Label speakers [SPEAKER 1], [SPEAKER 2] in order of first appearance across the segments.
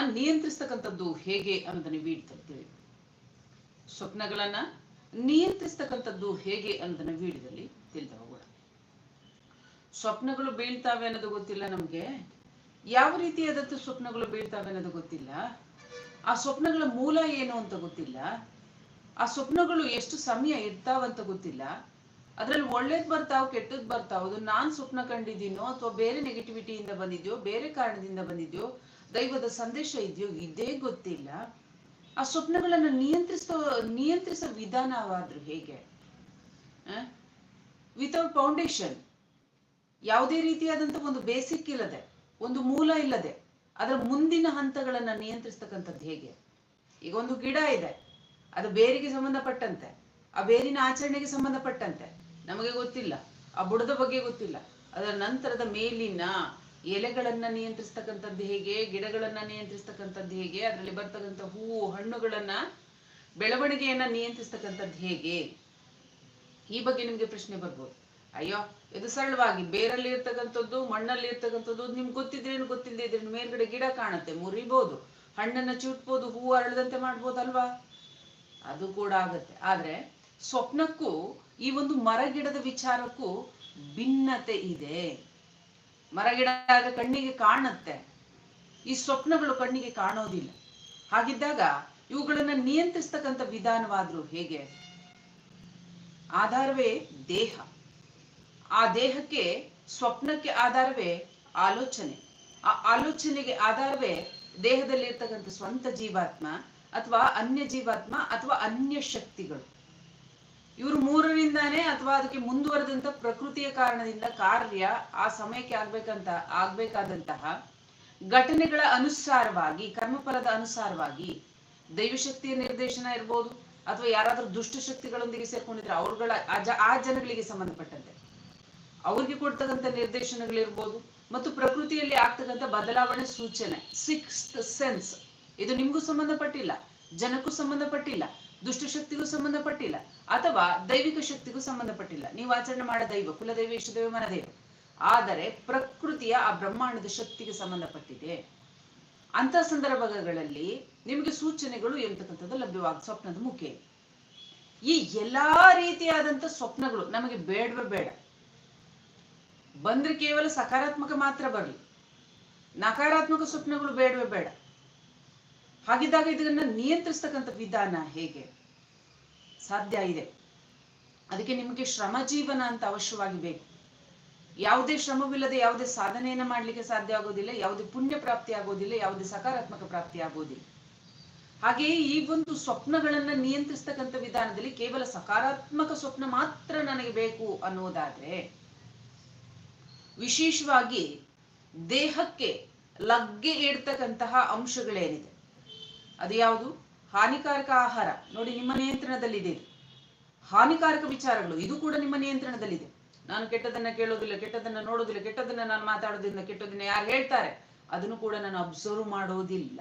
[SPEAKER 1] ನಿಯಂತ್ರಿಸ್ತಕ್ಕಂಥದ್ದು ಹೇಗೆ ಅನ್ನೋದನ್ನ ವೀಡ್ತಿರ್ತೀವಿ ಸ್ವಪ್ನಗಳನ್ನ ನಿಯಂತ್ರಿಸ್ತಕ್ಕಂಥದ್ದು ಹೇಗೆ ಅನ್ನೋದನ್ನ ವೀಡಿಯೋದಲ್ಲಿ ತಿಳಿದು ಹೋಗೋಣ. ಸ್ವಪ್ನಗಳು ಬೀಳ್ತಾವೆ ಅನ್ನೋದು ಗೊತ್ತಿಲ್ಲ ನಮ್ಗೆ. ಯಾವ ರೀತಿಯಾದಂಥ ಸ್ವಪ್ನಗಳು ಬೀಳ್ತಾವೆ ಅನ್ನೋದು ಗೊತ್ತಿಲ್ಲ. ಆ ಸ್ವಪ್ನಗಳ ಮೂಲ ಏನು ಅಂತ ಗೊತ್ತಿಲ್ಲ. ಆ ಸ್ವಪ್ನಗಳು ಎಷ್ಟು ಸಮಯ ಇರ್ತಾವಂತ ಗೊತ್ತಿಲ್ಲ. ಅದ್ರಲ್ಲಿ ಒಳ್ಳೇದ್ ಬರ್ತಾವ್ ಕೆಟ್ಟದ್ ಬರ್ತಾವ್, ಅದು ನಾನ್ ಸ್ವಪ್ನ ಕಂಡಿದ್ದೀನೋ ಅಥವಾ ಬೇರೆ ನೆಗೆಟಿವಿಟಿಯಿಂದ ಬಂದಿದ್ಯೋ, ಬೇರೆ ಕಾರಣದಿಂದ ಬಂದಿದ್ಯೋ ದೈವದ ಸಂದೇಶ ಇದೆಯೋ ಇದೇ ಗೊತ್ತಿಲ್ಲ. ಆ ಸ್ವಪ್ನಗಳನ್ನ ನಿಯಂತ್ರಿಸೋ ನಿಯಂತ್ರಿಸೋ ವಿಧಾನವಾದ್ರೂ ಹೇಗೆ? ವಿತೌಟ್ ಫೌಂಡೇಶನ್ ಯಾವುದೇ ರೀತಿಯಾದಂತ ಒಂದು ಬೇಸಿಕ್ ಇಲ್ಲದೆ, ಒಂದು ಮೂಲ ಇಲ್ಲದೆ, ಅದರ ಮುಂದಿನ ಹಂತಗಳನ್ನ ನಿಯಂತ್ರಿಸ್ತಕ್ಕಂಥದ್ದು ಹೇಗೆ? ಈಗ ಒಂದು ಗಿಡ ಇದೆ, ಅದು ಬೇರಿಗೆ ಸಂಬಂಧಪಟ್ಟಂತೆ, ಆ ಬೇರಿನ ಆಚರಣೆಗೆ ಸಂಬಂಧಪಟ್ಟಂತೆ, ನಮಗೆ ಗೊತ್ತಿಲ್ಲ, ಆ ಬುಡದ ಬಗ್ಗೆ ಗೊತ್ತಿಲ್ಲ, ಅದರ ನಂತರದ ಮೇಲಿನ ಎಲೆಗಳನ್ನ ನಿಯಂತ್ರಿಸ್ತಕ್ಕಂಥದ್ದು ಹೇಗೆ, ಗಿಡಗಳನ್ನ ನಿಯಂತ್ರಿಸ್ತಕ್ಕಂಥದ್ದು ಹೇಗೆ, ಅದರಲ್ಲಿ ಬರ್ತಕ್ಕಂಥ ಹೂವು, ಹಣ್ಣುಗಳನ್ನ, ಬೆಳವಣಿಗೆಯನ್ನ ನಿಯಂತ್ರಿಸ್ತಕ್ಕಂಥದ್ದು ಹೇಗೆ? ಈ ಬಗ್ಗೆ ನಿಮ್ಗೆ ಪ್ರಶ್ನೆ ಬರ್ಬೋದು. ಅಯ್ಯೋ, ಇದು ಸರಳವಾಗಿ ಬೇರಲ್ಲಿ ಇರ್ತಕ್ಕಂಥದ್ದು ಮಣ್ಣಲ್ಲಿ ಇರ್ತಕ್ಕಂಥದ್ದು ನಿಮ್ಗೆ ಗೊತ್ತಿದ್ರೇನು ಗೊತ್ತಿಲ್ಲದೆ ಇದ್ರೆ ಮೇಲ್ಗಡೆ ಗಿಡ ಕಾಣುತ್ತೆ, ಮುರಿಬೋದು. ಹಣ್ಣನ್ನ ಚುಟ್ಬೋದು, ಹೂವು ಅರಳದಂತೆ ಮಾಡ್ಬೋದಲ್ವಾ? ಅದು ಕೂಡ ಆಗತ್ತೆ. ಆದ್ರೆ ಸ್ವಪ್ನಕ್ಕೂ ಈ ಒಂದು ಮರಗಿಡದ ವಿಚಾರಕ್ಕೂ ಭಿನ್ನತೆ ಇದೆ. ಮರಗಿಡ ಆಗ ಕಣ್ಣಿಗೆ ಕಾಣುತ್ತೆ. ಈ ಸ್ವಪ್ನಗಳು ಕಣ್ಣಿಗೆ ಕಾಣೋದಿಲ್ಲ. ಹಾಗಿದ್ದಾಗ ಇವುಗಳನ್ನ ನಿಯಂತ್ರಿಸ್ತಕ್ಕಂಥ ವಿಧಾನವಾದ್ರೂ ಹೇಗೆ? ಆಧಾರವೇ ದೇಹ. ಆ ದೇಹಕ್ಕೆ ಸ್ವಪ್ನಕ್ಕೆ ಆಧಾರವೇ ಆಲೋಚನೆ. ಆ ಆಲೋಚನೆಗೆ ಆಧಾರವೇ ದೇಹದಲ್ಲಿ ಇರ್ತಕ್ಕಂಥ ಸ್ವಂತ ಜೀವಾತ್ಮ ಅಥವಾ ಅನ್ಯ ಜೀವಾತ್ಮ ಅಥವಾ ಅನ್ಯ ಶಕ್ತಿಗಳು. ಇವರು ಮೂರರಿಂದಾನೇ ಅಥವಾ ಅದಕ್ಕೆ ಮುಂದುವರೆದಂತ ಪ್ರಕೃತಿಯ ಕಾರಣದಿಂದ ಕಾರ್ಯ ಆ ಸಮಯಕ್ಕೆ ಆಗ್ಬೇಕಂತ, ಆಗ್ಬೇಕಾದಂತಹ ಘಟನೆಗಳ ಅನುಸಾರವಾಗಿ, ಕರ್ಮಫಲದ ಅನುಸಾರವಾಗಿ ದೈವಶಕ್ತಿಯ ನಿರ್ದೇಶನ ಇರ್ಬೋದು ಅಥವಾ ಯಾರಾದ್ರೂ ದುಷ್ಟ ಶಕ್ತಿಗಳೊಂದಿಗೆ ಸೇರ್ಕೊಂಡಿದ್ರೆ ಅವ್ರಗಳ, ಆ ಜನಗಳಿಗೆ ಸಂಬಂಧಪಟ್ಟಂತೆ. ಅವ್ರಿಗೆ ಕೊಡ್ತಕ್ಕಂತ ನಿರ್ದೇಶನಗಳಿರ್ಬೋದು ಮತ್ತು ಪ್ರಕೃತಿಯಲ್ಲಿ ಆಗ್ತಕ್ಕಂಥ ಬದಲಾವಣೆ ಸೂಚನೆ ಸಿಕ್ಸ್ ಸೆನ್ಸ್ ಇದು ನಿಮ್ಗೂ ಸಂಬಂಧಪಟ್ಟಿಲ್ಲ, ಜನಕ್ಕೂ ಸಂಬಂಧಪಟ್ಟಿಲ್ಲ. ದುಷ್ಟಶಕ್ತಿಗೂ ಸಂಬಂಧಪಟ್ಟಿಲ್ಲ. ಅಥವಾ ದೈವಿಕ ಶಕ್ತಿಗೂ ಸಂಬಂಧಪಟ್ಟಿಲ್ಲ. ನೀವು ಆಚರಣೆ ಮಾಡೋ ದೈವ, ಕುಲದೈವ ಇಷ್ಟದೈವ ಮನದೇವ ಆದರೆ ಪ್ರಕೃತಿಯ ಆ ಬ್ರಹ್ಮಾಂಡದ ಶಕ್ತಿಗೆ ಸಂಬಂಧಪಟ್ಟಿದೆ. ಅಂತ ಸಂದರ್ಭಗಳಲ್ಲಿ ನಿಮಗೆ ಸೂಚನೆಗಳು ಎಂತಕ್ಕಂಥದ್ದು ಲಭ್ಯವಾಗ, ಸ್ವಪ್ನದ ಮುಖ್ಯ ಈ ಎಲ್ಲಾ ರೀತಿಯಾದಂತ ಸ್ವಪ್ನಗಳು ನಮಗೆ ಬೇಡವೇ ಬೇಡ. ಬಂದ್ರೆ ಕೇವಲ ಸಕಾರಾತ್ಮಕ ಮಾತ್ರ ಬರಲಿ. ನಕಾರಾತ್ಮಕ ಸ್ವಪ್ನಗಳು ಬೇಡವೇ ಬೇಡ. ಹಾಗಿದ್ದಾಗ ಇದನ್ನ ನಿಯಂತ್ರಿಸ್ತಕ್ಕಂಥ ವಿಧಾನ ಹೇಗೆ? ಸಾಧ್ಯ ಇದೆ. ಅದಕ್ಕೆ ನಿಮಗೆ ಶ್ರಮ ಜೀವನ ಅಂತ ಅವಶ್ಯವಾಗಿ ಬೇಕು. ಯಾವುದೇ ಶ್ರಮವಿಲ್ಲದೆ ಯಾವುದೇ ಸಾಧನೆಯನ್ನ ಮಾಡ್ಲಿಕ್ಕೆ ಸಾಧ್ಯ ಆಗೋದಿಲ್ಲ, ಯಾವುದೇ ಪುಣ್ಯ ಪ್ರಾಪ್ತಿ ಆಗೋದಿಲ್ಲ, ಯಾವುದೇ ಸಕಾರಾತ್ಮಕ ಪ್ರಾಪ್ತಿ ಆಗೋದಿಲ್ಲ. ಹಾಗೆಯೇ ಈ ಒಂದು ಸ್ವಪ್ನಗಳನ್ನ ನಿಯಂತ್ರಿಸ್ತಕ್ಕಂಥ ವಿಧಾನದಲ್ಲಿ ಕೇವಲ ಸಕಾರಾತ್ಮಕ ಸ್ವಪ್ನ ಮಾತ್ರ ನನಗೆ ಬೇಕು ಅನ್ನೋದಾದ್ರೆ, ವಿಶೇಷವಾಗಿ ದೇಹಕ್ಕೆ ಲಗ್ಗೆ ಇಡ್ತಕ್ಕಂತಹ ಅಂಶಗಳೇನಿದೆ? ಅದು ಯಾವುದು? ಹಾನಿಕಾರಕ ಆಹಾರ. ನೋಡಿ, ನಿಮ್ಮ ನಿಯಂತ್ರಣದಲ್ಲಿದೆ ಹಾನಿಕಾರಕ ವಿಚಾರಗಳು, ಇದು ಕೂಡ ನಿಮ್ಮ ನಿಯಂತ್ರಣದಲ್ಲಿದೆ. ನಾನು ಕೆಟ್ಟದನ್ನ ಕೇಳೋದಿಲ್ಲ ಕೆಟ್ಟದನ್ನ ನೋಡೋದಿಲ್ಲ ಕೆಟ್ಟದನ್ನ ನಾನು ಮಾತಾಡೋದಿಲ್ಲ ಕೆಟ್ಟದನ್ನ ಯಾರು ಹೇಳ್ತಾರೆ? ಅದನ್ನು ಕೂಡ ನಾನು ಅಬ್ಸರ್ವ್ ಮಾಡೋದಿಲ್ಲ.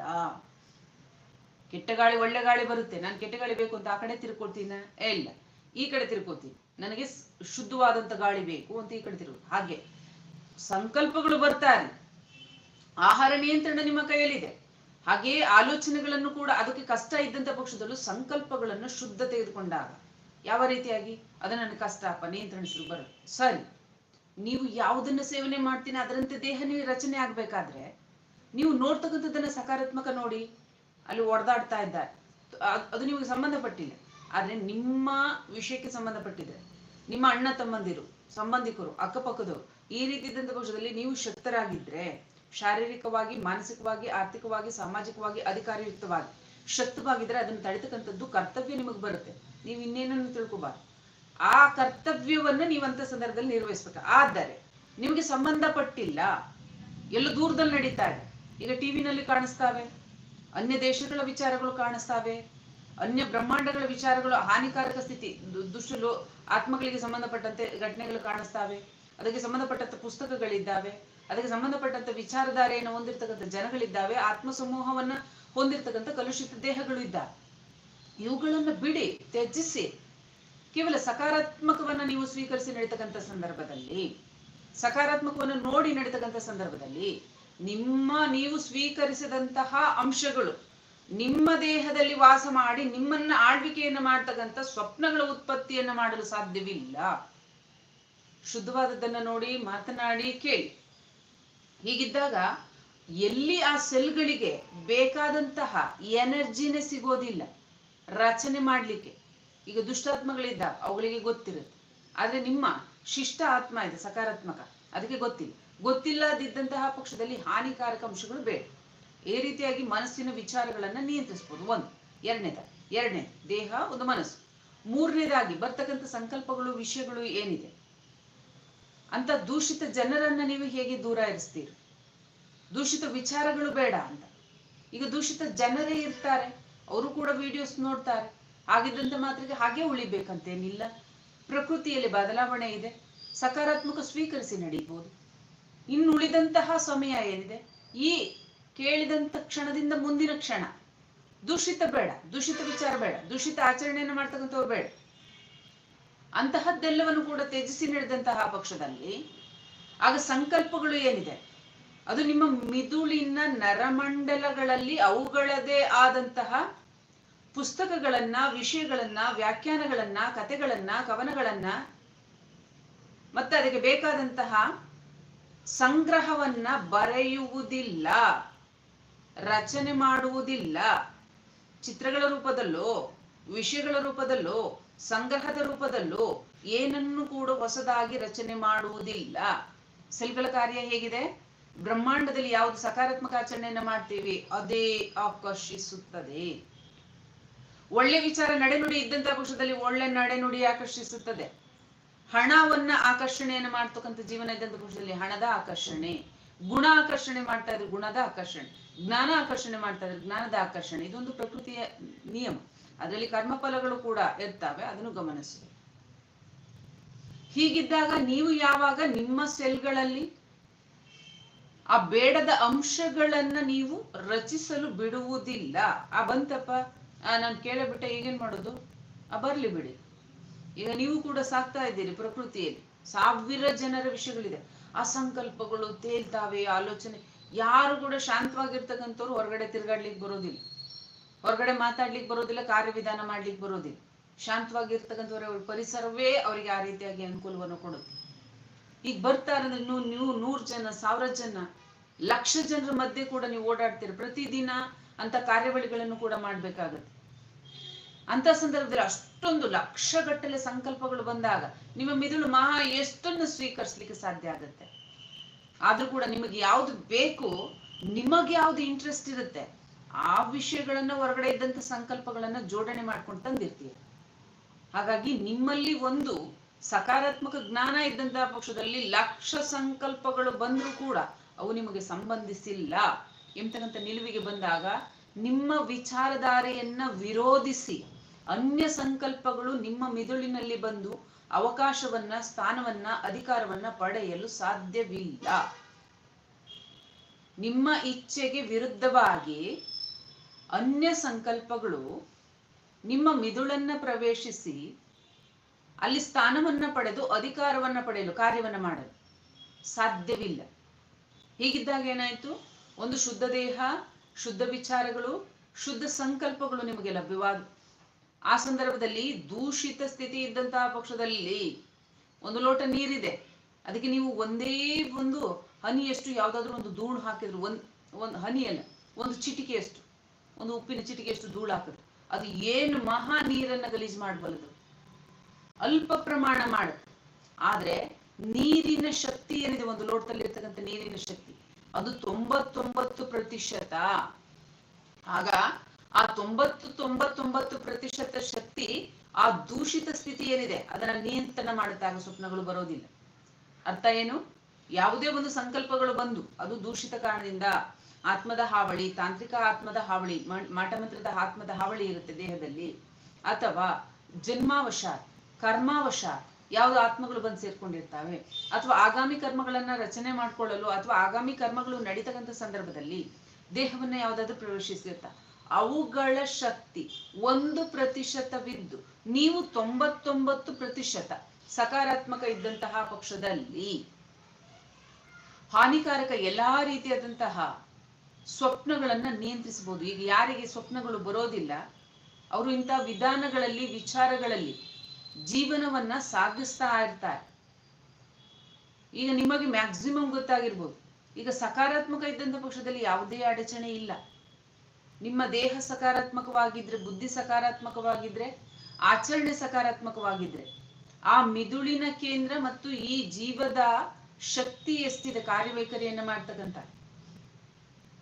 [SPEAKER 1] ಕೆಟ್ಟ ಗಾಳಿ ಒಳ್ಳೆ ಗಾಳಿ ಬರುತ್ತೆ. ನಾನು ಕೆಟ್ಟ ಗಾಳಿ ಬೇಕು ಅಂತ ಆ ಕಡೆ ತಿರ್ಕೊಳ್ತೀನ? ಇಲ್ಲ. ಈ ಕಡೆ ತಿರ್ಕೊತೀನಿ ನನಗೆ ಶುದ್ಧವಾದಂತ ಗಾಳಿ ಬೇಕು ಅಂತ ಈ ಕಡೆ ತಿರ್ಕೋ ಹಾಗೆ, ಸಂಕಲ್ಪಗಳು ಬರ್ತಾರೆ ಆಹಾರ ನಿಯಂತ್ರಣ ನಿಮ್ಮ ಕೈಯಲ್ಲಿದೆ. ಹಾಗೆಯೇ ಆಲೋಚನೆಗಳನ್ನು ಕೂಡ ಅದಕ್ಕೆ ಕಷ್ಟ ಇದ್ದಂತ ಪಕ್ಷದಲ್ಲೂ ಸಂಕಲ್ಪಗಳನ್ನು ಶುದ್ಧ ತೆಗೆದುಕೊಂಡಾಗ ಯಾವ ರೀತಿಯಾಗಿ? ಅದು ನನ್ನ ಕಷ್ಟ, ಅಪ್ಪ ನಿಯಂತ್ರಣಿಸಲು ಬರುತ್ತೆ ಸರಿ. ನೀವು ಯಾವುದನ್ನ ಸೇವನೆ ಮಾಡ್ತೀನಿ, ಅದರಂತೆ ದೇಹ ನೀವು ರಚನೆ ಆಗ್ಬೇಕಾದ್ರೆ ನೀವು ನೋಡ್ತಕ್ಕಂಥದ್ದನ್ನ ಸಕಾರಾತ್ಮಕ ನೋಡಿ, ಅಲ್ಲಿ ಒಡೆದಾಡ್ತಾ ಇದ್ದಾರೆ. ಅದ್- ಅದು ನಿಮಗೆ ಸಂಬಂಧಪಟ್ಟಿಲ್ಲ. ಆದ್ರೆ ನಿಮ್ಮ ವಿಷಯಕ್ಕೆ ಸಂಬಂಧಪಟ್ಟಿದೆ. ನಿಮ್ಮ ಅಣ್ಣ ತಮ್ಮಂದಿರು, ಸಂಬಂಧಿಕರು, ಅಕ್ಕಪಕ್ಕದವರು, ಈ ರೀತಿ ಇದ್ದಂಥ ಪಕ್ಷದಲ್ಲಿ ನೀವು ಶಕ್ತರಾಗಿದ್ರೆ ಶಾರೀರಿಕವಾಗಿ, ಮಾನಸಿಕವಾಗಿ, ಆರ್ಥಿಕವಾಗಿ, ಸಾಮಾಜಿಕವಾಗಿ ಅಧಿಕಾರಯುಕ್ತವಾಗಿ ಶಕ್ತವಾಗಿದ್ರೆ ಅದನ್ನು ತಡಿತಕ್ಕಂಥದ್ದು ಕರ್ತವ್ಯ ನಿಮಗೆ ಬರುತ್ತೆ. ನೀವು ಇನ್ನೇನನ್ನು ತಿಳ್ಕೊಬಾರ್ದು. ಆ ಕರ್ತವ್ಯವನ್ನ ನೀವಂತ ಸಂದರ್ಭದಲ್ಲಿ ನಿರ್ವಹಿಸ್ಬೇಕು. ಆದರೆ, ನಿಮಗೆ ಸಂಬಂಧಪಟ್ಟಿಲ್ಲ. ಎಲ್ಲ ದೂರದಲ್ಲಿ ನಡೀತಾ ಇದೆ. ಈಗ ಟಿವಿನಲ್ಲಿ ಕಾಣಿಸ್ತಾವೆ. ಅನ್ಯ ದೇಶಗಳ ವಿಚಾರಗಳು ಕಾಣಿಸ್ತಾವೆ. ಅನ್ಯ ಬ್ರಹ್ಮಾಂಡಗಳ ವಿಚಾರಗಳು ಹಾನಿಕಾರಕ ಸ್ಥಿತಿ ದುಷ್ಟಲು ದುಷ್ಟ ಆತ್ಮಗಳಿಗೆ ಸಂಬಂಧಪಟ್ಟಂತೆ ಘಟನೆಗಳು ಕಾಣಿಸ್ತಾವೆ. ಅದಕ್ಕೆ ಸಂಬಂಧಪಟ್ಟಂತ ಪುಸ್ತಕಗಳಿದ್ದಾವೆ. ಅದಕ್ಕೆ ಸಂಬಂಧಪಟ್ಟಂತ ವಿಚಾರಧಾರೆಯನ್ನು ಹೊಂದಿರ್ತಕ್ಕಂಥ ಜನಗಳಿದ್ದಾವೆ ಆತ್ಮ ಸಮೂಹವನ್ನ ಹೊಂದಿರ್ತಕ್ಕಂಥ ಕಲುಷಿತ ದೇಹಗಳು ಇದ್ದ ಇವುಗಳನ್ನ ಬಿಡಿ, ತ್ಯಜಿಸಿ. ಕೇವಲ ಸಕಾರಾತ್ಮಕವನ್ನ ನೀವು ಸ್ವೀಕರಿಸಿ ನಡೀತಕ್ಕಂಥ ಸಂದರ್ಭದಲ್ಲಿ, ಸಕಾರಾತ್ಮಕವನ್ನು ನೋಡಿ ನಡೀತಕ್ಕಂಥ ಸಂದರ್ಭದಲ್ಲಿ ನಿಮ್ಮ ನೀವು ಸ್ವೀಕರಿಸಿದಂತಹ ಅಂಶಗಳು ನಿಮ್ಮ ದೇಹದಲ್ಲಿ ವಾಸ ಮಾಡಿ ನಿಮ್ಮನ್ನ ಆಳ್ವಿಕೆಯನ್ನು ಮಾಡ್ತಕ್ಕಂಥ ಸ್ವಪ್ನಗಳ ಉತ್ಪತ್ತಿಯನ್ನು ಮಾಡಲು ಸಾಧ್ಯವಿಲ್ಲ. ಶುದ್ಧವಾದದ್ದನ್ನ ನೋಡಿ ಮಾತನಾಡಿ ಕೇಳಿ. ಹೀಗಿದ್ದಾಗ ಎಲ್ಲಿ ಆ ಸೆಲ್ಗಳಿಗೆ ಬೇಕಾದಂತಹ ಎನರ್ಜಿನೇ ಸಿಗೋದಿಲ್ಲ. ರಚನೆ ಮಾಡಲಿಕ್ಕೆ. ಈಗ ದುಷ್ಟಾತ್ಮಗಳಿದ್ದ ಅವುಗಳಿಗೆ ಗೊತ್ತಿರುತ್ತೆ. ಆದ್ರೆ ನಿಮ್ಮ ಶಿಷ್ಟ ಆತ್ಮ ಇದೆ, ಸಕಾರಾತ್ಮಕ. ಅದಕ್ಕೆ ಗೊತ್ತಿಲ್ಲ. ಗೊತ್ತಿಲ್ಲದಿದ್ದಂತಹ ಪಕ್ಷದಲ್ಲಿ ಹಾನಿಕಾರಕ ಅಂಶಗಳು ಬೇಡ. ಈ ರೀತಿಯಾಗಿ ಮನಸ್ಸಿನ ವಿಚಾರಗಳನ್ನ ನಿಯಂತ್ರಿಸಬಹುದು ಒಂದು, ಎರಡನೇದ ಎರಡನೇ ದೇಹ, ಒಂದು ಮನಸ್ಸು. ಮೂರನೇದಾಗಿ ಬರ್ತಕ್ಕಂಥ ಸಂಕಲ್ಪಗಳು, ವಿಷಯಗಳು ಏನಿದೆ? ಅಂತ ದೂಷಿತ ಜನರನ್ನ ನೀವು ಹೇಗೆ ದೂರ ಇರಿಸ್ತೀರಿ? ದೂಷಿತ ವಿಚಾರಗಳು ಬೇಡ ಅಂತ. ಈಗ ದೂಷಿತ ಜನರೇ ಇರ್ತಾರೆ, ಅವರು ಕೂಡ ವಿಡಿಯೋಸ್ ನೋಡ್ತಾರೆ. ಆಗಿದ್ದಂತ ಮಾತ್ರಕ್ಕೆ ಹಾಗೆ ಉಳಿಬೇಕಂತೇನಿಲ್ಲ. ಪ್ರಕೃತಿಯಲ್ಲಿ ಬದಲಾವಣೆ ಇದೆ, ಸಕಾರಾತ್ಮಕ ಸ್ವೀಕರಿಸಿ ನಡೀಬಹುದು ಇನ್ನು ಉಳಿದಂತಹ ಸಮಯ ಏನಿದೆ? ಈ ಕೇಳಿದಂತ ಕ್ಷಣದಿಂದ ಮುಂದಿನ ಕ್ಷಣ. ದೂಷಿತ ಬೇಡ, ದೂಷಿತ ವಿಚಾರ ಬೇಡ, ದೂಷಿತ ಆಚರಣೆಯನ್ನು ಮಾಡ್ತಕ್ಕಂಥವ್ರು ಬೇಡ. ಅಂತಹದ್ದೆಲ್ಲವನ್ನು ಕೂಡ ತ್ಯಜಿಸಿ ನಡೆದಂತಹ ಪಕ್ಷದಲ್ಲಿ ಆಗ ಸಂಕಲ್ಪಗಳು ಏನಿದೆ? ಅದು ನಿಮ್ಮ ಮಿದುಳಿನ ನರಮಂಡಲಗಳಲ್ಲಿ ಅವುಗಳದೇ ಆದಂತಹ ಪುಸ್ತಕಗಳನ್ನ, ವಿಷಯಗಳನ್ನ, ವ್ಯಾಖ್ಯಾನಗಳನ್ನ, ಕಥೆಗಳನ್ನ, ಕವನಗಳನ್ನ ಮತ್ತೆ ಅದಕ್ಕೆ ಬೇಕಾದಂತಹ ಸಂಗ್ರಹವನ್ನ ಬರೆಯುವುದಿಲ್ಲ, ರಚನೆ ಮಾಡುವುದಿಲ್ಲ. ಚಿತ್ರಗಳ ರೂಪದಲ್ಲೋ, ವಿಷಯಗಳ ರೂಪದಲ್ಲೋ ಸಂಗ್ರಹದ ರೂಪದಲ್ಲೂ ಏನನ್ನು ಕೂಡ ಹೊಸದಾಗಿ ರಚನೆ ಮಾಡುವುದಿಲ್ಲ. ಸೆಲ್ಗಳ ಕಾರ್ಯ ಹೇಗಿದೆ? ಬ್ರಹ್ಮಾಂಡದಲ್ಲಿ ಯಾವುದು ಸಕಾರಾತ್ಮಕ ಆಚರಣೆಯನ್ನ ಮಾಡ್ತೀವಿ, ಅದೇ ಆಕರ್ಷಿಸುತ್ತದೆ. ಒಳ್ಳೆ ವಿಚಾರ ನಡೆನುಡಿ ಇದ್ದಂತಹ ಪಕ್ಷದಲ್ಲಿ ಒಳ್ಳೆ ನಡೆನುಡಿ ಆಕರ್ಷಿಸುತ್ತದೆ. ಹಣವನ್ನ ಆಕರ್ಷಣೆಯನ್ನು ಮಾಡ್ತಕ್ಕಂಥ ಜೀವನ ಇದ್ದಂಥ ಪಕ್ಷದಲ್ಲಿ ಹಣದ ಆಕರ್ಷಣೆ, ಗುಣ ಆಕರ್ಷಣೆ ಮಾಡ್ತಾ ಇದ್ರೆ ಗುಣದ ಆಕರ್ಷಣೆ, ಜ್ಞಾನ ಆಕರ್ಷಣೆ ಮಾಡ್ತಾ ಇದ್ರೆ ಜ್ಞಾನದ ಆಕರ್ಷಣೆ, ಇದೊಂದು ಪ್ರಕೃತಿಯ ನಿಯಮ. ಅದರಲ್ಲಿ ಕರ್ಮಫಲಗಳು ಕೂಡ ಇರ್ತವೆ, ಅದನ್ನು ಗಮನಿಸಿ. ಹೀಗಿದ್ದಾಗ ನೀವು ಯಾವಾಗ ನಿಮ್ಮ ಸೆಲ್ಗಳಲ್ಲಿ ಆ ಬೇಡದ ಅಂಶಗಳನ್ನ ನೀವು ರಚಿಸಲು ಬಿಡುವುದಿಲ್ಲ, ಆ ಬಂತಪ್ಪ ನಾನು ಕೇಳಬಿಟ್ಟೆ ಈಗೇನ್ ಮಾಡೋದು? ಆ ಬರ್ಲಿ ಬಿಡಿ. ಈಗ ನೀವು ಕೂಡ ಸಾಕ್ತಾ ಇದ್ದೀರಿ ಪ್ರಕೃತಿಯಲ್ಲಿ, ಸಾವಿರ ಜನರ ವಿಷಯಗಳಿದೆ. ಆ ಸಂಕಲ್ಪಗಳು ತೇಲ್ತಾವೆ, ಆಲೋಚನೆ. ಯಾರು ಕೂಡ ಶಾಂತವಾಗಿರ್ತಕ್ಕಂಥವ್ರು ಹೊರಗಡೆ ತಿರ್ಗಾಡ್ಲಿಕ್ಕೆ ಬರೋದಿಲ್ಲ. ಹೊರಗಡೆ ಮಾತಾಡ್ಲಿಕ್ಕೆ ಬರೋದಿಲ್ಲ, ಕಾರ್ಯವಿಧಾನ ಮಾಡ್ಲಿಕ್ಕೆ ಬರೋದಿಲ್ಲ. ಶಾಂತವಾಗಿರ್ತಕ್ಕಂಥವ್ರ ಪರಿಸರವೇ ಅವರಿಗೆ ಆ ರೀತಿಯಾಗಿ ಅನುಕೂಲವನ್ನು ಕೊಡುತ್ತೆ. ಈಗ ಬರ್ತಾ ಇರೋದ್ರೆ ನೀವು ನೀವು ನೂರು ಜನ, ಸಾವಿರ ಜನ, ಲಕ್ಷ ಜನರ ಮಧ್ಯೆ ಕೂಡ ನೀವು ಓಡಾಡ್ತೀರಿ. ಪ್ರತಿದಿನ ಅಂತ ಕಾರ್ಯವಳಿಗಳನ್ನು ಕೂಡ ಮಾಡ್ಬೇಕಾಗತ್ತೆ. ಅಂತ ಸಂದರ್ಭದಲ್ಲಿ ಅಷ್ಟೊಂದು ಲಕ್ಷಗಟ್ಟಲೆ ಸಂಕಲ್ಪಗಳು ಬಂದಾಗ ನಿಮ್ಮ ಮಿದುಳು ಮಹಾ ಎಷ್ಟನ್ನು ಸ್ವೀಕರಿಸ್ಲಿಕ್ಕೆ ಸಾಧ್ಯ ಆಗುತ್ತೆ? ಆದ್ರೂ ಕೂಡ ನಿಮಗೆ ಯಾವ್ದು ಬೇಕು, ನಿಮಗೆ ಯಾವ್ದು ಇಂಟ್ರೆಸ್ಟ್ ಇರುತ್ತೆ ಆ ವಿಷಯಗಳನ್ನ ಹೊರಗಡೆ ಇದ್ದಂತ ಸಂಕಲ್ಪಗಳನ್ನ ಜೋಡಣೆ ಮಾಡ್ಕೊಂಡು ತಂದಿರ್ತೀವಿ ಹಾಗಾಗಿ ನಿಮ್ಮಲ್ಲಿ ಒಂದು ಸಕಾರಾತ್ಮಕ ಜ್ಞಾನ ಇದ್ದಂತಹ ಪಕ್ಷದಲ್ಲಿ ಲಕ್ಷ ಸಂಕಲ್ಪಗಳು ಬಂದ್ರೂ ಕೂಡ ಅವು ನಿಮಗೆ ಸಂಬಂಧಿಸಿಲ್ಲ. ಎಂತಕ್ಕಂಥ ನಿಲುವಿಗೆ ಬಂದಾಗ ನಿಮ್ಮ ವಿಚಾರಧಾರೆಯನ್ನ ವಿರೋಧಿಸಿ ಅನ್ಯ ಸಂಕಲ್ಪಗಳು ನಿಮ್ಮ ಮಿದುಳಿನಲ್ಲಿ ಬಂದು ಅವಕಾಶವನ್ನ, ಸ್ಥಾನವನ್ನ, ಅಧಿಕಾರವನ್ನ ಪಡೆಯಲು ಸಾಧ್ಯವಿಲ್ಲ. ನಿಮ್ಮ ಇಚ್ಛೆಗೆ ವಿರುದ್ಧವಾಗಿ ಅನ್ಯ ಸಂಕಲ್ಪಗಳು ನಿಮ್ಮ ಮಿದುಳನ್ನ ಪ್ರವೇಶಿಸಿ ಅಲ್ಲಿ ಸ್ಥಾನವನ್ನ ಪಡೆದು ಅಧಿಕಾರವನ್ನ ಪಡೆಯಲು, ಕಾರ್ಯವನ್ನ ಮಾಡಲು ಸಾಧ್ಯವಿಲ್ಲ. ಹೀಗಿದ್ದಾಗ ಏನಾಯ್ತು? ಒಂದು ಶುದ್ಧ ದೇಹ, ಶುದ್ಧ ವಿಚಾರಗಳು, ಶುದ್ಧ ಸಂಕಲ್ಪಗಳು ನಿಮಗೆ ಲಭ್ಯವಾದ ಆ ಸಂದರ್ಭದಲ್ಲಿ ದೂಷಿತ ಸ್ಥಿತಿ ಇದ್ದಂತಹ ಪಕ್ಷದಲ್ಲಿ ಒಂದು ಲೋಟ ನೀರಿದೆ. ಅದಕ್ಕೆ ನೀವು ಒಂದೇ ಒಂದು ಹನಿಯಷ್ಟು ಯಾವುದಾದ್ರೂ ಒಂದು ಧೂಳು ಹಾಕಿದ್ರು, ಒಂದ್, ಒಂದು ಹನಿಯಲ್ಲ, ಒಂದು ಚಿಟಿಕೆಯಷ್ಟು. ಒಂದು ಉಪ್ಪಿನ ಚಿಟಿಕೆಯಷ್ಟು ಧೂಳು ಹಾಕುತ್ತೆ. ಅದು ಏನು ಮಹಾ ನೀರನ್ನ ಗಲೀಜು ಮಾಡಬಲ್ಲದು. ಅಲ್ಪ ಪ್ರಮಾಣ ಮಾಡುತ್ತೆ. ಆದ್ರೆ ನೀರಿನ ಶಕ್ತಿ ಏನಿದೆ? ಒಂದು ಲೋಟದಲ್ಲಿರ್ತಕ್ಕಂಥ ನೀರಿನ ಶಕ್ತಿ. ಅದು ತೊಂಬತ್ತೊಂಬತ್ತು ಪ್ರತಿಶತ. ಆಗ ಆ ತೊಂಬತ್ತು ತೊಂಬತ್ತೊಂಬತ್ತು ಪ್ರತಿಶತ ಶಕ್ತಿ ಆ ದೂಷಿತ ಸ್ಥಿತಿ ಏನಿದೆ? ಅದನ್ನ ನಿಯಂತ್ರಣ ಮಾಡುತ್ತಾಗ ಸ್ವಪ್ನಗಳು ಬರೋದಿಲ್ಲ. ಅರ್ಥ ಏನು? ಯಾವುದೇ ಒಂದು ಸಂಕಲ್ಪಗಳು ಬಂದು ಅದು ದೂಷಿತ ಕಾರಣದಿಂದ ಆತ್ಮದ ಹಾವಳಿ, ತಾಂತ್ರಿಕ ಆತ್ಮದ ಹಾವಳಿ ಮಾಟಮಂತ್ರದ ಆತ್ಮದ ಹಾವಳಿ ಇರುತ್ತೆ ದೇಹದಲ್ಲಿ. ಅಥವಾ ಜನ್ಮಾವಶಾತ್, ಕರ್ಮಾವಶಾತ್, ಯಾವ್ದು ಆತ್ಮಗಳು ಬಂದು ಸೇರ್ಕೊಂಡಿರ್ತಾವೆ. ಅಥವಾ ಆಗಾಮಿ ಕರ್ಮಗಳನ್ನ ರಚನೆ ಮಾಡ್ಕೊಳ್ಳಲು ಅಥವಾ ಆಗಾಮಿ ಕರ್ಮಗಳು ನಡೀತಕ್ಕಂಥ ಸಂದರ್ಭದಲ್ಲಿ ದೇಹವನ್ನ ಯಾವ್ದಾದ್ರು ಪ್ರವೇಶಿಸಿರ್ತ ಅವುಗಳ ಶಕ್ತಿ ಒಂದು ಪ್ರತಿಶತವಿದ್ದು, ನೀವು ತೊಂಬತ್ತೊಂಬತ್ತು ಪ್ರತಿಶತ ಸಕಾರಾತ್ಮಕ ಇದ್ದಂತಹ ಪಕ್ಷದಲ್ಲಿ ಹಾನಿಕಾರಕ ಎಲ್ಲಾ ರೀತಿಯಾದಂತಹ ಸ್ವಪ್ನಗಳನ್ನ ನಿಯಂತ್ರಿಸಬಹುದು. ಈಗ ಯಾರಿಗೆ ಸ್ವಪ್ನಗಳು ಬರೋದಿಲ್ಲ, ಅವರು ಇಂಥ ವಿಧಾನಗಳಲ್ಲಿ, ವಿಚಾರಗಳಲ್ಲಿ ಜೀವನವನ್ನ ಸಾಗಿಸ್ತಾ ಇರ್ತಾರೆ. ಈಗ ನಿಮಗೆ ಮ್ಯಾಕ್ಸಿಮಮ್ ಗೊತ್ತಾಗಿರ್ಬೋದು. ಈಗ ಸಕಾರಾತ್ಮಕ ಇದ್ದಂಥ ಪಕ್ಷದಲ್ಲಿ ಯಾವುದೇ ಅಡಚಣೆ ಇಲ್ಲ. ನಿಮ್ಮ ದೇಹ ಸಕಾರಾತ್ಮಕವಾಗಿದ್ರೆ, ಬುದ್ಧಿ ಸಕಾರಾತ್ಮಕವಾಗಿದ್ರೆ, ಆಚರಣೆ ಸಕಾರಾತ್ಮಕವಾಗಿದ್ರೆ, ಆ ಮಿದುಳಿನ ಕೇಂದ್ರ ಮತ್ತು ಈ ಜೀವದ ಶಕ್ತಿ ಎಷ್ಟಿದೆ, ಕಾರ್ಯವೈಖರಿಯನ್ನ ಮಾಡ್ತಕ್ಕಂಥ.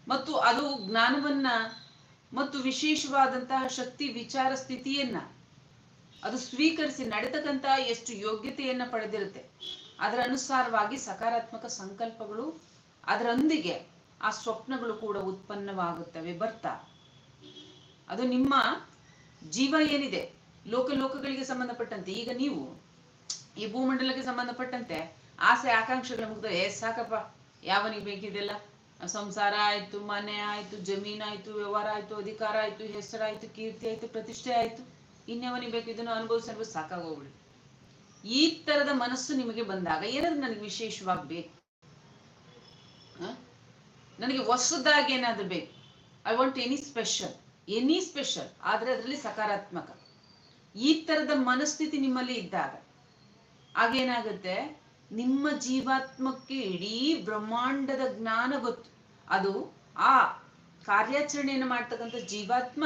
[SPEAKER 1] ಮತ್ತು ಅದು ಜ್ಞಾನವನ್ನ ಮತ್ತು ವಿಶೇಷವಾದಂತಹ ಶಕ್ತಿ, ವಿಚಾರ ಸ್ಥಿತಿಯನ್ನ ಅದು ಸ್ವೀಕರಿಸಿ ನಡೆತಕ್ಕಂತಹ ಎಷ್ಟು ಯೋಗ್ಯತೆಯನ್ನ ಪಡೆದಿರುತ್ತೆ. ಅದರ ಅನುಸಾರವಾಗಿ ಸಕಾರಾತ್ಮಕ ಸಂಕಲ್ಪಗಳು ಅದರೊಂದಿಗೆ ಆ ಸ್ವಪ್ನಗಳು ಕೂಡ ಉತ್ಪನ್ನವಾಗುತ್ತವೆ, ಬರ್ತಾ. ಅದು ನಿಮ್ಮ ಜೀವ ಏನಿದೆ, ಲೋಕ ಲೋಕಗಳಿಗೆ ಸಂಬಂಧಪಟ್ಟಂತೆ, ಈಗ ನೀವು ಈ ಭೂಮಂಡಲಕ್ಕೆ ಸಂಬಂಧಪಟ್ಟಂತೆ ಆಸೆ, ಆಕಾಂಕ್ಷೆಗಳ ಏ, ಸಾಕಪ್ಪ, ಯಾವನಿಗೆ ಬೇಕಿದೆಲ್ಲ? ಸಂಸಾರ ಆಯ್ತು, ಮನೆ ಆಯ್ತು, ಜಮೀನ್ ಆಯ್ತು, ವ್ಯವಹಾರ ಆಯ್ತು, ಅಧಿಕಾರ ಆಯ್ತು ಹೆಸರಾಯ್ತು ಕೀರ್ತಿ ಆಯ್ತು, ಪ್ರತಿಷ್ಠೆ ಆಯ್ತು. ಇನ್ಯಾವನಿಗೆ ಬೇಕು ಇದನ್ನು ಅನುಭವಿಸಲು ಅನುಭವಿಸಿ ಸಾಕಾಗೋಗ್ಬಿಡಿ ಈ ತರದ ಮನಸ್ಸು ನಿಮಗೆ ಬಂದಾಗ ಏನಾದ್ರು ನನಗೆ ವಿಶೇಷವಾಗಿ ಬೇಕು? ನನಗೆ ಹೊಸದಾಗಿ ಏನಾದ್ರು ಬೇಕು? I want any special any special ಆದ್ರೆ ಅದರಲ್ಲಿ ಸಕಾರಾತ್ಮಕ. ಈ ತರದ ಮನಸ್ಥಿತಿ ನಿಮ್ಮಲ್ಲಿ ಇದ್ದಾಗ ಆಗೇನಾಗುತ್ತೆ? ನಿಮ್ಮ ಜೀವಾತ್ಮಕ್ಕೆ ಇಡೀ ಬ್ರಹ್ಮಾಂಡದ ಜ್ಞಾನ ಗೊತ್ತು. ಅದು ಆ ಕಾರ್ಯಾಚರಣೆಯನ್ನು ಮಾಡ್ತಕ್ಕಂಥ ಜೀವಾತ್ಮ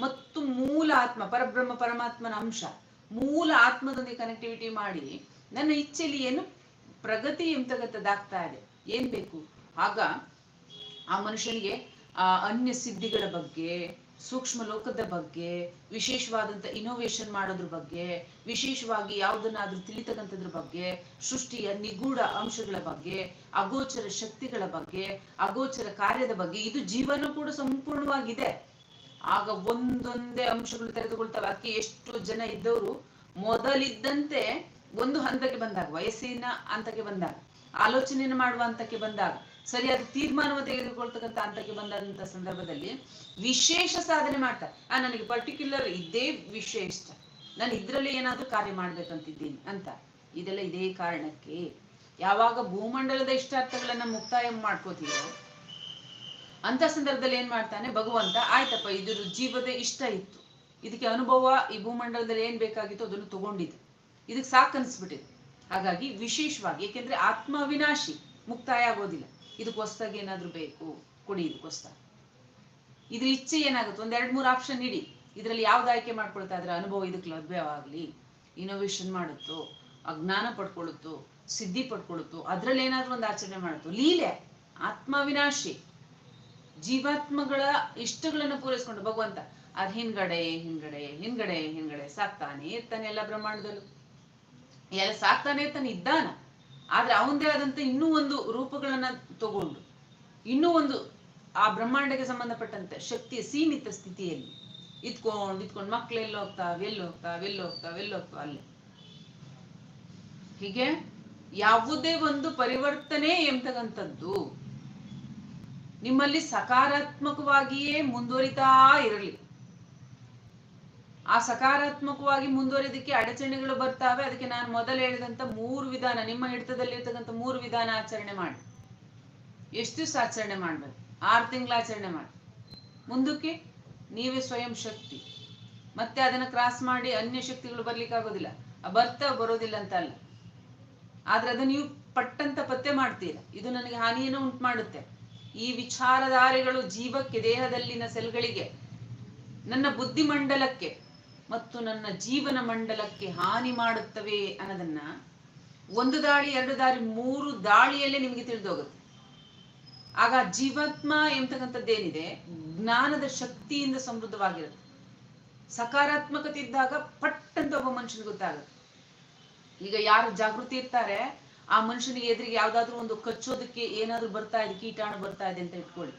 [SPEAKER 1] ಮತ್ತು ಮೂಲ ಆತ್ಮ, ಪರಬ್ರಹ್ಮ, ಪರಮಾತ್ಮನ ಅಂಶ. ಮೂಲ ಆತ್ಮದೊಂದಿಗೆ ಕನೆಕ್ಟಿವಿಟಿ ಮಾಡಿ ನನ್ನ ಇಚ್ಛೆಯಲ್ಲಿ ಏನು? ಪ್ರಗತಿ ಎಂತಕ್ಕಂಥದ್ದಾಗ್ತಾ ಇದೆ. ಏನ್ ಬೇಕು? ಆಗ ಆ ಮನುಷ್ಯನಿಗೆ, ಆ ಅನ್ಯ ಸಿದ್ಧಿಗಳ ಬಗ್ಗೆ ಸೂಕ್ಷ್ಮ ಲೋಕದ ಬಗ್ಗೆ, ವಿಶೇಷವಾದಂತ ಇನೋವೇಷನ್ ಮಾಡೋದ್ರ ಬಗ್ಗೆ, ವಿಶೇಷವಾಗಿ ಯಾವುದನ್ನಾದ್ರೂ ತಿಳಿತಕ್ಕಂಥದ್ರ ಬಗ್ಗೆ, ಸೃಷ್ಟಿಯ ನಿಗೂಢ ಅಂಶಗಳ ಬಗ್ಗೆ, ಅಗೋಚರ ಶಕ್ತಿಗಳ ಬಗ್ಗೆ, ಅಗೋಚರ ಕಾರ್ಯದ ಬಗ್ಗೆ, ಇದು ಜೀವನ ಕೂಡ ಸಂಪೂರ್ಣವಾಗಿದೆ. ಆಗ ಒಂದೊಂದೇ ಅಂಶಗಳು ತೆರೆದುಕೊಳ್ತವೆ. ಅದಕ್ಕೆ ಎಷ್ಟು ಜನ ಇದ್ದವರು ಮೊದಲಿದ್ದಂತೆ ಒಂದು ಹಂತಕ್ಕೆ ಬಂದಾಗ, ವಯಸ್ಸಿನ ಹಂತಕ್ಕೆ ಬಂದಾಗ, ಆಲೋಚನೆಯನ್ನು ಮಾಡುವ ಹಂತಕ್ಕೆ ಬಂದಾಗ ಸರಿಯಾದ ತೀರ್ಮಾನವನ್ನು ತೆಗೆದುಕೊಳ್ತಕ್ಕಂಥ ಹಂತಕ್ಕೆ ಬಂದಂತ ಸಂದರ್ಭದಲ್ಲಿ ವಿಶೇಷ ಸಾಧನೆ ಮಾಡ್ತಾರೆ. ಆ, ನನಗೆ ಪರ್ಟಿಕ್ಯುಲರ್ ಇದೇ ವಿಷಯ ಇಷ್ಟ. ನಾನು ಇದ್ರಲ್ಲಿ ಏನಾದರೂ ಕಾರ್ಯ ಮಾಡ್ಬೇಕಂತಿದ್ದೀನಿ ಅಂತ. ಇದೆಲ್ಲ ಇದೇ ಕಾರಣಕ್ಕೆ. ಯಾವಾಗ ಭೂಮಂಡಲದ ಇಷ್ಟಾರ್ಥಗಳನ್ನ ಮುಕ್ತಾಯ ಮಾಡ್ಕೋತೀವೋ ಅಂತ ಸಂದರ್ಭದಲ್ಲಿ ಏನ್ ಮಾಡ್ತಾನೆ, ಭಗವಂತ, ಆಯ್ತಪ್ಪ ಇದ್ರ ಜೀವದ ಇಷ್ಟ ಇತ್ತು. ಇದಕ್ಕೆ ಅನುಭವ, ಈ ಭೂಮಂಡಲದಲ್ಲಿ ಏನ್ ಬೇಕಾಗಿತ್ತು ಅದನ್ನು ತಗೊಂಡಿದೆ ಇದಕ್ಕೆ ಸಾಕನ್ಸ್ಬಿಟ್ಟಿದೆ. ಹಾಗಾಗಿ ವಿಶೇಷವಾಗಿ, ಏಕೆಂದ್ರೆ ಆತ್ಮ ಅವಿನಾಶಿ ಮುಕ್ತಾಯ ಆಗೋದಿಲ್ಲ. ಇದಕ್ಕೆ ಹೊಸ್ದಾಗಿ ಏನಾದ್ರೂ ಬೇಕು, ಕೊಡಿ ಇದಕ್ಕೆ ಹೊಸ್ದಾಗಿ ಇದ್ರ ಇಚ್ಛೆ ಏನಾಗುತ್ತೆ? ಒಂದ್ ಎರಡ್ ಮೂರು ಆಪ್ಷನ್ ಇಡಿ. ಇದರಲ್ಲಿ ಯಾವ್ದು ಆಯ್ಕೆ ಮಾಡ್ಕೊಳ್ತಾ ಇದ್ರೆ ಅನುಭವ ಇದಕ್ಕೆ ಲಭ್ಯವಾಗ್ಲಿ ಇನೋವೇಷನ್ ಮಾಡುತ್ತೋ, ಅಜ್ಞಾನ ಪಡ್ಕೊಳ್ಳುತ್ತೋ ಸಿದ್ಧಿ ಪಡ್ಕೊಳ್ಳುತ್ತೋ ಅದ್ರಲ್ಲಿ ಏನಾದ್ರೂ ಒಂದು ಆಚರಣೆ ಮಾಡುತ್ತೋ. ಲೀಲೆ ಆತ್ಮ ವಿನಾಶಿ ಜೀವಾತ್ಮಗಳ ಇಷ್ಟಗಳನ್ನ ಪೂರೈಸ್ಕೊಂಡು ಭಗವಂತ, ಅದ್ ಹಿಂದ್ಗಡೆ ಹಿಂದ್ಗಡೆ ಹಿಂದ್ಗಡೆ ಹಿಂದ್ಗಡೆ ಸಾಕ್ತಾನೆ ಇರ್ತಾನೆ ಎಲ್ಲ ಬ್ರಹ್ಮಾಂಡದಲ್ಲೂ. ಎಲ್ಲ ಸಾಕ್ತಾನೆ ಇರ್ತಾನೆ ಇದ್ದಾನ. ಆದ್ರೆ ಅವಂದೇ ಆದಂತ ಇನ್ನೂ ಒಂದು ರೂಪಗಳನ್ನ ತಗೊಂಡು, ಇನ್ನೂ ಒಂದು ಆ ಬ್ರಹ್ಮಾಂಡಕ್ಕೆ ಸಂಬಂಧಪಟ್ಟಂತೆ ಶಕ್ತಿಯ ಸೀಮಿತ ಸ್ಥಿತಿಯಲ್ಲಿ ಇದ್ಕೊಂಡು ಇದ್ಕೊಂಡು ಮಕ್ಳು ಎಲ್ಲಿ ಹೋಗ್ತಾ ಎಲ್ಲಿ ಹೋಗ್ತಾ ಎಲ್ಲಿ ಹೋಗ್ತಾವ ಎಲ್ಲಿ ಹೋಗ್ತಾವ ಅಲ್ಲೇ. ಹೀಗೆ ಯಾವುದೇ ಒಂದು ಪರಿವರ್ತನೆ ಎಂತಕ್ಕಂಥದ್ದು ನಿಮ್ಮಲ್ಲಿ ಸಕಾರಾತ್ಮಕವಾಗಿಯೇ ಮುಂದುವರಿತಾ ಇರಲಿ. ಆ ಸಕಾರಾತ್ಮಕವಾಗಿ ಮುಂದುವರಿದಕ್ಕೆ ಅಡಚಣೆಗಳು ಬರ್ತಾವೆ. ಅದಕ್ಕೆ ನಾನು ಮೊದಲು ಹೇಳಿದಂತ ಮೂರು ವಿಧಾನ, ನಿಮ್ಮ ಹಿಡಿತದಲ್ಲಿರ್ತಕ್ಕಂಥ ಮೂರು ವಿಧಾನ ಆಚರಣೆ ಮಾಡಿ. ಎಷ್ಟು ದಿವಸ ಆಚರಣೆ ಮಾಡ್ಬೇಕು? ಆರು ತಿಂಗಳ ಆಚರಣೆ ಮಾಡಿ. ಮುಂದಕ್ಕೆ ನೀವೇ ಸ್ವಯಂ ಶಕ್ತಿ. ಮತ್ತೆ ಅದನ್ನ ಕ್ರಾಸ್ ಮಾಡಿ ಅನ್ಯ ಶಕ್ತಿಗಳು ಬರ್ಲಿಕ್ಕೆ ಆಗೋದಿಲ್ಲ ಬರ್ತಾ ಬರೋದಿಲ್ಲ ಅಂತ ಅಲ್ಲ. ಆದ್ರೆ ಅದು ನೀವು ಪಟ್ಟಂತ ಪತ್ತೆ ಮಾಡ್ತೀರ. ಇದು ನನಗೆ ಹಾನಿಯನ್ನು ಉಂಟು ಮಾಡುತ್ತೆ. ಈ ವಿಚಾರಧಾರೆಗಳು ಜೀವಕ್ಕೆ, ದೇಹದಲ್ಲಿನ ಸೆಲ್ಗಳಿಗೆ ನನ್ನ ಬುದ್ಧಿಮಂಡಲಕ್ಕೆ ಮತ್ತು ನನ್ನ ಜೀವನ ಮಂಡಲಕ್ಕೆ ಹಾನಿ ಮಾಡುತ್ತವೆ ಅನ್ನೋದನ್ನ ಒಂದು ದಾಳಿ, ಎರಡು ದಾಳಿ ಮೂರು ದಾಳಿಯಲ್ಲೇ ನಿಮಗೆ ತಿಳಿದೋಗುತ್ತೆ ಆಗ ಜೀವಾತ್ಮ ಎಂಬತಕ್ಕಂಥದ್ದೇನಿದೆ ಜ್ಞಾನದ ಶಕ್ತಿಯಿಂದ ಸಮೃದ್ಧವಾಗಿರುತ್ತೆ. ಸಕಾರಾತ್ಮಕತೆ ಇದ್ದಾಗ ಪಟ್ಟಂತ ಒಬ್ಬ ಮನುಷ್ಯನಿಗೆ ಗೊತ್ತಾಗುತ್ತೆ. ಈಗ ಯಾರು ಜಾಗೃತಿ ಇರ್ತಾರೆ, ಆ ಮನುಷ್ಯನಿಗೆ ಎದುರಿಗೆ ಯಾವ್ದಾದ್ರು ಒಂದು ಕಚ್ಚೋದಕ್ಕೆ ಏನಾದ್ರು ಬರ್ತಾ ಇದೆ, ಕೀಟಾಣು ಬರ್ತಾ ಇದೆ ಅಂತ ಇಟ್ಕೊಳ್ಳಿ.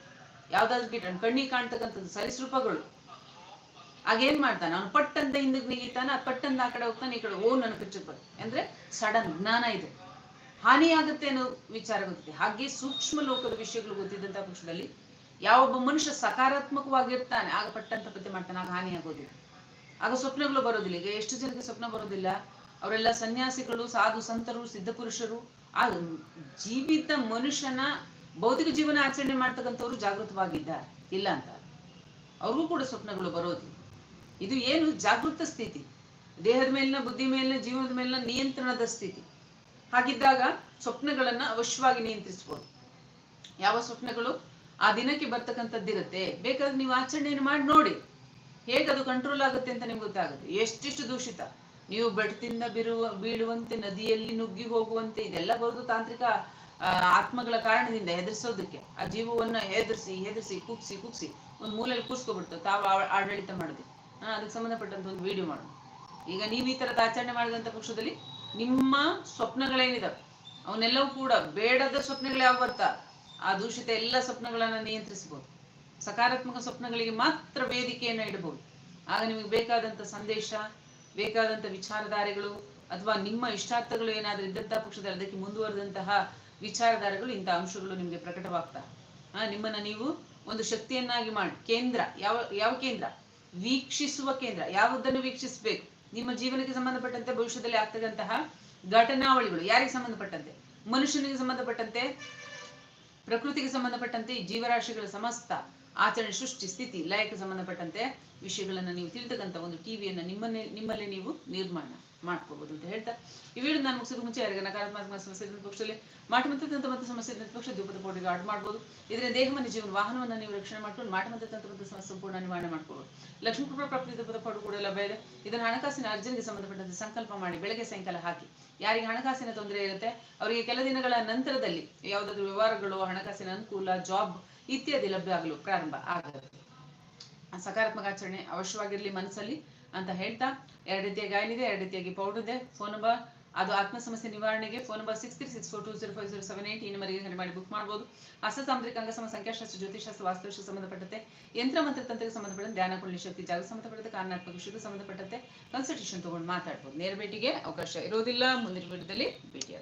[SPEAKER 1] ಯಾವ್ದಾದ್ರು ಕೀಟಾಣು, ಕಣ್ಣಿಗೆ ಕಾಣ್ತಕ್ಕಂಥದ್ದು, ಸರಿಸೃಪಗಳು. ಆಗೇನ್ ಮಾಡ್ತಾನೆ, ಅವ್ನು ಪಟ್ಟಂತ ಹಿಂದಕ್ಕೆ ಪಟ್ಟಂತ ಆ ಕಡೆ ಹೋಗ್ತಾನೆ, ಈ ಕಡೆ ಓ ನನ್ನ ಬರುತ್ತೆ ಅಂದ್ರೆ ಸಡನ್ ಜ್ಞಾನ ಇದೆ. ಹಾನಿ ಆಗುತ್ತೆ ಅನ್ನೋ ವಿಚಾರ ಗೊತ್ತಿದೆ. ಹಾಗೆ ಸೂಕ್ಷ್ಮ ಲೋಕದ ವಿಷಯಗಳು ಗೊತ್ತಿದ್ದಂತ ಪಕ್ಷದಲ್ಲಿ ಯಾವೊಬ್ಬ ಮನುಷ್ಯ ಸಕಾರಾತ್ಮಕವಾಗಿರ್ತಾನೆ, ಆಗ ಪಟ್ಟಂತ ಪತ್ತೆ ಮಾಡ್ತಾನೆ, ಆಗ ಹಾನಿ ಆಗೋದಿಲ್ಲ. ಆಗ ಸ್ವಪ್ನಗಳು ಬರೋದಿಲ್ಲ. ಈಗ ಎಷ್ಟು ಜನಕ್ಕೆ ಸ್ವಪ್ನ ಬರೋದಿಲ್ಲ? ಅವರೆಲ್ಲ ಸನ್ಯಾಸಿಗಳು, ಸಾಧು ಸಂತರು, ಸಿದ್ಧ ಪುರುಷರು. ಆ ಜೀವಿತ ಮನುಷ್ಯನ ಭೌತಿಕ ಜೀವನ ಆಚರಣೆ ಮಾಡ್ತಕ್ಕಂಥವ್ರು ಜಾಗೃತವಾಗಿದ್ದಾರೆ. ಇಲ್ಲ ಅಂತ. ಅವ್ರಿಗೂ ಕೂಡ ಸ್ವಪ್ನಗಳು ಬರೋದು ಇದು ಏನು ಜಾಗೃತ ಸ್ಥಿತಿ? ದೇಹದ ಮೇಲಿನ ಬುದ್ಧಿ ಮೇಲಿನ ಜೀವನದ ಮೇಲಿನ ನಿಯಂತ್ರಣದ ಸ್ಥಿತಿ. ಹಾಗಿದ್ದಾಗ ಸ್ವಪ್ನಗಳನ್ನ ಅವಶ್ಯವಾಗಿ ನಿಯಂತ್ರಿಸ್ಬೋದು. ಯಾವ ಸ್ವಪ್ನಗಳು ಆ ದಿನಕ್ಕೆ ಬರ್ತಕ್ಕಂಥದ್ದಿರುತ್ತೆ? ಬೇಕಾದ್ರೆ ನೀವು ಆಚರಣೆಯನ್ನು ಮಾಡಿ ನೋಡಿ. ಹೇಗೆ ಅದು ಕಂಟ್ರೋಲ್ ಆಗುತ್ತೆ ಅಂತ ನಿಮ್ಗೆ ಗೊತ್ತಾಗುತ್ತೆ. ಎಷ್ಟಿಷ್ಟು ದೂಷಿತ. ನೀವು ಬೆಟ್ಟದಿಂದ ಬಿರುವ, ಬೀಳುವಂತೆ, ನದಿಯಲ್ಲಿ ನುಗ್ಗಿ ಹೋಗುವಂತೆ, ಇದೆಲ್ಲ ಬರೋದು ತಾಂತ್ರಿಕ ಆತ್ಮಗಳ ಕಾರಣದಿಂದ ಹೆದರ್ಸೋದಕ್ಕೆ. ಆ ಜೀವವನ್ನ ಹೆದರ್ಸಿ ಹೆದರ್ಸಿ, ಕುಗ್ಸಿ ಕುಗ್ಸಿ, ಒಂದು ಮೂಲೆಯಲ್ಲಿ ಕೂರ್ಸ್ಕೊಬಿಡ್ತು. ತಾವು ಆಡಳಿತ ಮಾಡಿದೆ. ಅದಕ್ಕೆ ಸಂಬಂಧಪಟ್ಟಂತ ಒಂದು ವಿಡಿಯೋ ಮಾಡೋಣ. ಈಗ ನೀವು ಈ ತರದ ಆಚರಣೆ ಮಾಡಿದಂತ ಪಕ್ಷದಲ್ಲಿ ನಿಮ್ಮ ಸ್ವಪ್ನಗಳೇನಿದಾವೆ ಅವನ್ನೆಲ್ಲವೂ ಕೂಡ ಬೇಡದ ಸ್ವಪ್ನಗಳು ಯಾವ ಬರ್ತಾ? ಆ ದೂಷಿತ ಎಲ್ಲ ಸ್ವಪ್ನಗಳನ್ನ ನಿಯಂತ್ರಿಸಬಹುದು ಸಕಾರಾತ್ಮಕ ಸ್ವಪ್ನಗಳಿಗೆ ಮಾತ್ರ ವೇದಿಕೆಯನ್ನು ಇಡಬಹುದು. ಆಗ ನಿಮಗೆ ಬೇಕಾದಂತ ಸಂದೇಶ ಬೇಕಾದಂತ ವಿಚಾರಧಾರೆಗಳು ಅಥವಾ ನಿಮ್ಮ ಇಷ್ಟಾರ್ಥಗಳು ಏನಾದ್ರೂ ಇದ್ದಂತಹ ಪಕ್ಷದಲ್ಲಿ ಅದಕ್ಕೆ ಮುಂದುವರೆದಂತಹ ವಿಚಾರಧಾರೆಗಳು ಇಂಥ ಅಂಶಗಳು ನಿಮಗೆ ಪ್ರಕಟವಾಗ್ತಾ? ಆ, ನಿಮ್ಮನ್ನ ನೀವು ಒಂದು ಶಕ್ತಿಯನ್ನಾಗಿ ಮಾಡಿ. ಕೇಂದ್ರ ಯಾವ ಯಾವ ಕೇಂದ್ರ? ವೀಕ್ಷಿಸುವ ಕೇಂದ್ರ. ಯಾವುದನ್ನು ವೀಕ್ಷಿಸಬೇಕು? ನಿಮ್ಮ ಜೀವನಕ್ಕೆ ಸಂಬಂಧಪಟ್ಟಂತೆ, ಭವಿಷ್ಯದಲ್ಲಿ ಆಗ್ತಕ್ಕಂತಹ ಘಟನಾವಳಿಗಳು ಯಾರಿಗೆ ಸಂಬಂಧಪಟ್ಟಂತೆ? ಮನುಷ್ಯನಿಗೆ ಸಂಬಂಧಪಟ್ಟಂತೆ, ಪ್ರಕೃತಿಗೆ ಸಂಬಂಧಪಟ್ಟಂತೆ, ಜೀವರಾಶಿಗಳ ಸಮಸ್ತ ಆಚರಣೆ, ಸೃಷ್ಟಿ, ಸ್ಥಿತಿ, ಲಯಕ್ಕೆ ಸಂಬಂಧಪಟ್ಟಂತೆ ವಿಷಯಗಳನ್ನು ನೀವು ತಿಳಿತಕ್ಕಂಥ ಒಂದು ಟಿವಿಯನ್ನು ನಿಮ್ಮನ್ನೇ, ನಿಮ್ಮಲ್ಲೇ ನೀವು ನಿರ್ಮಾಣ. ಮಾಡ್ಕೋಬಹುದು ಅಂತ ಹೇಳ್ತಾ. ವಿಡಿಯೋ ನಾನು ಮುಗಿಸೋದು ಮುಂಚೆ ಯಾರಿಗೆ ನಕಾರಾತ್ಮಕ ಸಮಸ್ಯೆ ಇದ್ದ ಪಕ್ಷದಲ್ಲಿ ತಂತ್ರ ಮತ್ತು ಸಮಸ್ಯೆ ಇದ್ದ ಪಕ್ಷ ದ್ವಿಪದ ಪೌಡಿಗೆ ಆಡ್ ಮಾಡ್ಬೋದು. ಇದರಿಂದ ಮನೆ, ಜೀವನ, ವಾಹನವನ್ನು ನೀವು ರಕ್ಷಣೆ ಮಾಡ್ಕೊಂಡು ಮಾಟಮಂತ್ರ ತಂತ್ರವಂತ ಸಮಸ್ಯೆ ಸಂಪೂರ್ಣ ನಿವಾರಣೆ ಮಾಡ್ಕೋಬಹುದು ಲಕ್ಷ್ಮೀ ಕೃಪಾ ಪ್ರಾಪ್ತಿ ಕೂಡ ಲಭ್ಯ ಇದೆ. ಇದನ್ನು ಹಣಕಾಸಿನ ಅರ್ಜನೆಗೆ ಸಂಬಂಧಪಟ್ಟಂತೆ ಸಂಕಲ್ಪ ಮಾಡಿ ಬೆಳಗ್ಗೆ ಸಾಯಂಕಾಲ ಹಾಕಿ. ಯಾರಿಗೆ ಹಣಕಾಸಿನ ತೊಂದರೆ ಇರುತ್ತೆ, ಅವರಿಗೆ ಕೆಲ ದಿನಗಳ ನಂತರದಲ್ಲಿ ಯಾವುದಾದ್ರೂ ವ್ಯವಹಾರಗಳು, ಹಣಕಾಸಿನ ಅನುಕೂಲ, ಜಾಬ್ ಇತ್ಯಾದಿ ಲಭ್ಯ ಆಗಲು ಪ್ರಾರಂಭ ಆಗುತ್ತೆ. ಸಕಾರಾತ್ಮಕ ಆಚರಣೆ ಅವಶ್ಯವಾಗಿರಲಿ ಮನಸ್ಸಲ್ಲಿ. ಅಂತ ಹೇಳ್ತಾ ಎರಡು ರೀತಿಯಾಗಿ ಆಯಿಲ್ ಇದೆ, ಎರಡು ರೀತಿಯಾಗಿ ಪೌಡರ್ ಇದೆ. ಫೋನ್ ನಂಬರ್ ಅದು ಆತ್ಮ ಸಮಸ್ಯೆ ನಿವಾರಣೆಗೆ phone number six three six four two zero five zero seven eight ಈ ನಂಬರ್ಗೆ ಕರೆ ಮಾಡಿ ಬುಕ್ ಮಾಡಬಹುದು ಹಸ್ತಸಾಂದ್ರಿಕ ಅಂಗಸಮ ಸಂಖ್ಯಾಶಾಸ್ತ್ರ ಜ್ಯೋತಿಷಾಸ್ತ್ರ ವಾಸ್ತುಶಾಸ್ತ್ರ ಸಂಬಂಧಪಟ್ಟಂತೆ ಯಂತ್ರ ಮಂತ್ರ ತಂತ್ರಕ್ಕೆ ಸಂಬಂಧಪಟ್ಟಂತೆ ಧ್ಯಾನ ಕುಂಡಲಿ ಶಕ್ತಿ ಜಾಗ ಸಂಬಂಧಪಟ್ಟಂತೆ ಕಾರಣಾತ್ಮಕ ವಿಷಯಕ್ಕೆ ಸಂಬಂಧಪಟ್ಟಂತೆ ಕನ್ಸಲ್ಟೇಷನ್ ತಗೊಂಡು ಮಾತಾಡ್ಬೋದು. ನೇರ ಭೇಟಿಗೆ ಅವಕಾಶ ಇರೋದಿಲ್ಲ ಮುಂದಿನ ವಿಡಿಯೋದಲ್ಲಿ ಭೇಟಿ